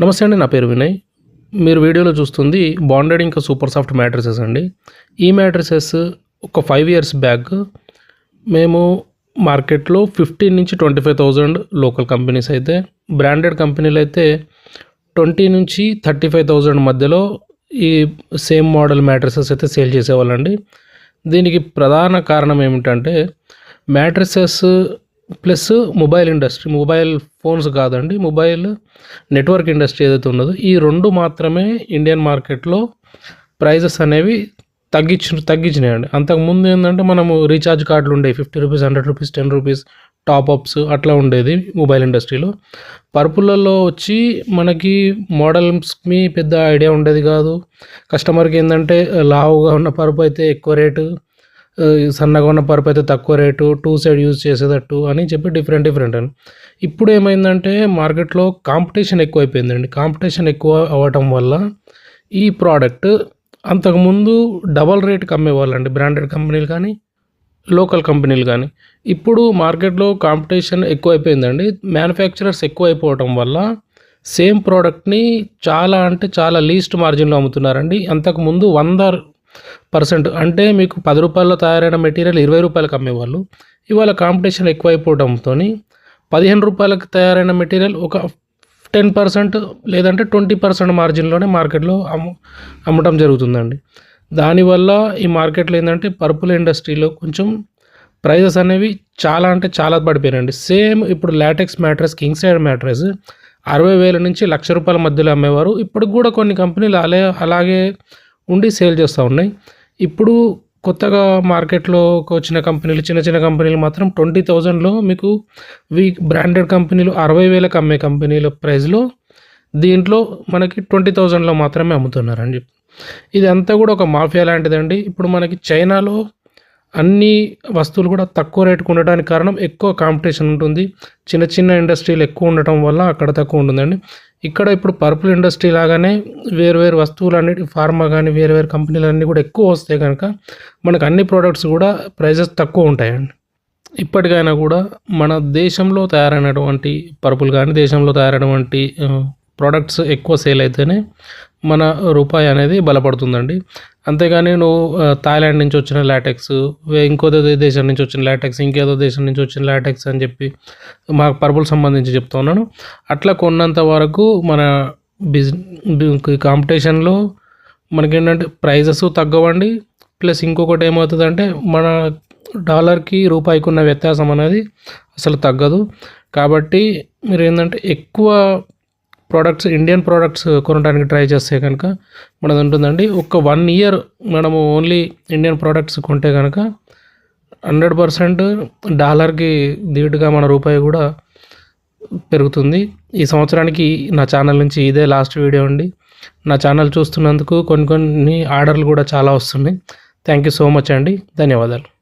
నమస్తే అండి నా పేరు వినయ్. మీరు వీడియోలో చూస్తుంది బాండెడ్ ఇంకా సూపర్ సాఫ్ట్ మ్యాట్రసెస్ అండి. ఈ మ్యాట్రసెస్ ఒక ఫైవ్ ఇయర్స్ బ్యాక్ మేము మార్కెట్లో ఫిఫ్టీన్ నుంచి twenty five thousand local companies అయితే బ్రాండెడ్ కంపెనీలు అయితే ట్వంటీ నుంచి థర్టీ ఫైవ్ థౌజండ్ మధ్యలో ఈ సేమ్ మోడల్ మ్యాట్రసెస్ అయితే సేల్ చేసేవాళ్ళండి. దీనికి ప్రధాన కారణం ఏమిటంటే mattresses plus mobile industry mobile phones కాదండి మొబైల్ నెట్వర్క్ ఇండస్ట్రీ ఏదైతే ఉన్నదో ఈ రెండు మాత్రమే ఇండియన్ మార్కెట్లో ప్రైజెస్ అనేవి తగ్గించు తగ్గించినాయండి అంతకుముందు ఏంటంటే మనము రీఛార్జ్ కార్డులు ఉండేవి fifty rupees hundred rupees ten rupees top ups అట్లా ఉండేది మొబైల్ ఇండస్ట్రీలో. పర్పులలో వచ్చి మనకి మోడల్స్కి పెద్ద ఐడియా ఉండేది కాదు. కస్టమర్కి ఏంటంటే లావుగా ఉన్న పరుపు అయితే ఎక్కువ రేటు సన్నగా ఉన్న పరుపు అయితే తక్కువ రేటు టూ సైడ్ యూజ్ చేసేటట్టు అని చెప్పి డిఫరెంట్ డిఫరెంట్ అని. ఇప్పుడు ఏమైందంటే మార్కెట్లో కాంపిటీషన్ ఎక్కువైపోయిందండి. కాంపిటీషన్ ఎక్కువ అవ్వటం వల్ల ఈ ప్రోడక్ట్ అంతకుముందు డబల్ రేట్కి అమ్మేవాళ్ళండి బ్రాండెడ్ కంపెనీలు కానీ లోకల్ కంపెనీలు కానీ. ఇప్పుడు మార్కెట్లో కాంపిటీషన్ ఎక్కువైపోయిందండి. మ్యానుఫ్యాక్చరర్స్ ఎక్కువైపోవటం వల్ల సేమ్ ప్రోడక్ట్ని చాలా అంటే చాలా లీస్ట్ మార్జిన్లో అమ్ముతున్నారండి. అంతకుముందు వంద పర్సెంట్. అంటే మీకు పది రూపాయల్లో తయారైన మెటీరియల్ ఇరవై రూపాయలకు అమ్మేవాళ్ళు. ఇవాళ కాంపిటీషన్ ఎక్కువైపోవడంతో పదిహేను రూపాయలకు తయారైన మెటీరియల్ ఒక టెన్ పర్సెంట్ లేదంటే ట్వంటీ పర్సెంట్ మార్జిన్లోనే మార్కెట్లో అమ్ము అమ్మటం జరుగుతుందండి. దానివల్ల ఈ మార్కెట్లో ఏంటంటే పర్పుల్ ఇండస్ట్రీలో కొంచెం ప్రైజెస్ అనేవి చాలా అంటే చాలా పడిపోయినాయండి. సేమ్ ఇప్పుడు latex mattress king size mattress అరవై వేల నుంచి లక్ష రూపాయల మధ్యలో అమ్మేవారు. ఇప్పటికి కూడా కొన్ని కంపెనీలు అలే అలాగే ఉండి సేల్ చేస్తూ ఉన్నాయి. ఇప్పుడు కొత్తగా మార్కెట్లో వచ్చిన కంపెనీలు చిన్న చిన్న కంపెనీలు మాత్రం ట్వంటీ థౌజండ్లో మీకు వీ బ్రాండెడ్ కంపెనీలు అరవై వేలకు అమ్మే కంపెనీల ప్రైస్లో దీంట్లో మనకి ట్వంటీ థౌజండ్లో మాత్రమే అమ్ముతున్నారండి ఇది అంతా కూడా ఒక మాఫియా లాంటిదండి. ఇప్పుడు మనకి చైనాలో అన్ని వస్తువులు కూడా తక్కువ రేటుకు ఉండడానికి కారణం ఎక్కువ కాంపిటీషన్ ఉంటుంది. చిన్న చిన్న ఇండస్ట్రీలు ఎక్కువ ఉండటం వల్ల అక్కడ తక్కువ ఉంటుందండి. ఇక్కడ ఇప్పుడు పర్పుల్ ఇండస్ట్రీ లాగానే వేరు వేరు వస్తువులు అన్నిటి ఫార్మా కానీ వేరు వేరు కంపెనీలు అన్నీ కూడా ఎక్కువ వస్తాయి కనుక మనకు అన్ని ప్రోడక్ట్స్ కూడా ప్రైజెస్ తక్కువ ఉంటాయండి. ఇప్పటికైనా కూడా మన దేశంలో తయారైనటువంటి పరుపులు కానీ దేశంలో తయారైనటువంటి ప్రోడక్ట్స్ ఎక్కువ సేల్ అయితేనే మన రూపాయి అనేది బలపడుతుందండి. అంతేగాని నువ్వు థాయిలాండ్ నుంచి వచ్చిన లాటెక్స్ ఇంకోదో దేశం నుంచి వచ్చిన లాటెక్స్ ఇంకేదో దేశం నుంచి వచ్చిన లాటెక్స్ అని చెప్పి మాకు పర్పుల్ సంబంధించి చెప్తా ఉన్నాను. అట్లా కొన్నంత వరకు మన బిజ్ కాంపిటీషన్లో మనకేంటంటే ప్రైజెస్ తగ్గవండి. ప్లస్ ఇంకొకటి ఏమవుతుందంటే మన డాలర్కి రూపాయికి ఉన్న వ్యత్యాసం అనేది అసలు తగ్గదు. కాబట్టి మీరు ఏంటంటే ఎక్కువ ప్రోడక్ట్స్ ఇండియన్ ప్రోడక్ట్స్ కొనడానికి ట్రై చేస్తే కనుక మనది ఉంటుందండి. ఒక వన్ ఇయర్ మనము ఓన్లీ ఇండియన్ ప్రోడక్ట్స్ కొంటే కనుక హండ్రెడ్ పర్సెంట్ డాలర్కి ధీటుగా మన రూపాయి కూడా పెరుగుతుంది. ఈ సంవత్సరానికి నా ఛానల్ నుంచి ఇదే లాస్ట్ వీడియో అండి. నా ఛానల్ చూస్తున్నందుకు కొన్ని కొన్ని ఆర్డర్లు కూడా చాలా వస్తున్నాయి. థ్యాంక్ యూ సో మచ్ అండి. ధన్యవాదాలు.